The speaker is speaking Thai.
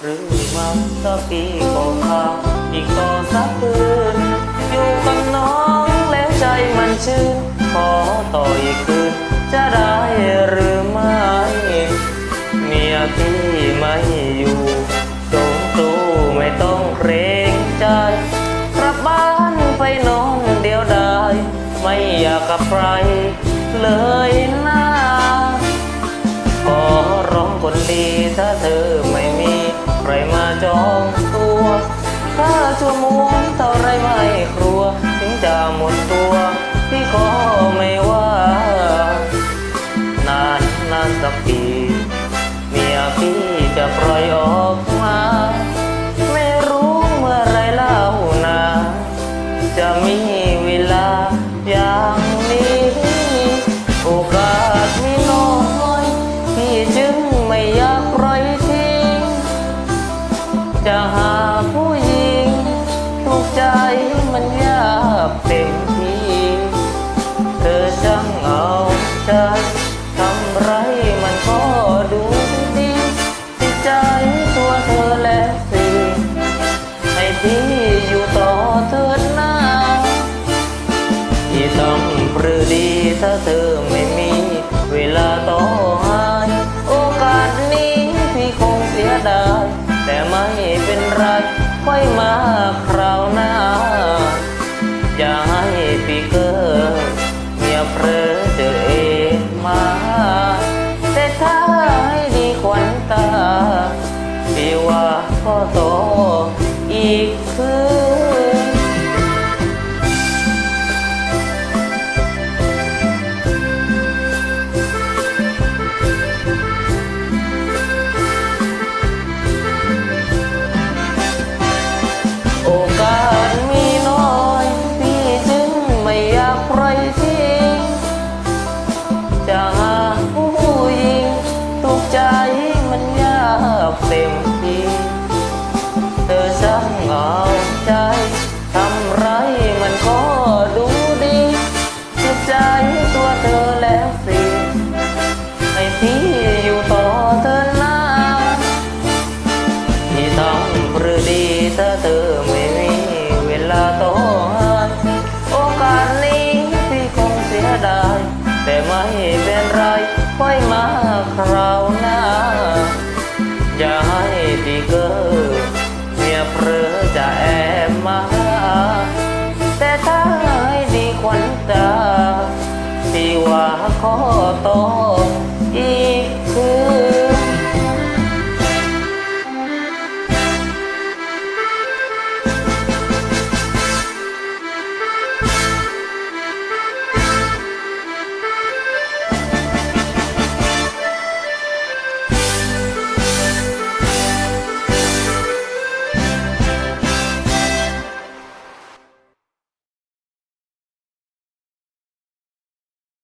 หรือไมาสักปีก็พาอีกต่อสักคืนอยู่กับน้องแล้วใจมันชื่น ขอต่ออีกคืน จะได้หรือไม่เมียพี่ไม่อยู่โจงตู้ไม่ต้องเกรงใจกลับบ้านไปนอนเดียวดายไม่อยากกับใครเลยนะขอร้องคนดีถ้าเธอไม่ ถ้าชั่วโมงเท่าไรไม่ครัว ถึงจะหมดตัว พี่ขอไม่ว่า นานนานสักปีเมียพี่จะปล่อยออกมา ไม่รู้เมื่อไรเล่านา จะมีเวลาอย่าง เธอไม่มีเวลาต่อหายโอกาสนี้พี่คงเสียดายแต่ไม่เป็นไรค่อยมาคราวหน้า อย่าให้พี่เกิดเมียเพลอเจอเองมา แต่ถ้าให้ดีขวัญตาพี่ว่าก็โตอีก คราวหน้า อย่าให้ตีเกอเมียเพลอจะแอบมาแต่ถ้าให้ดีขวัญตาตีว่าขอต่อ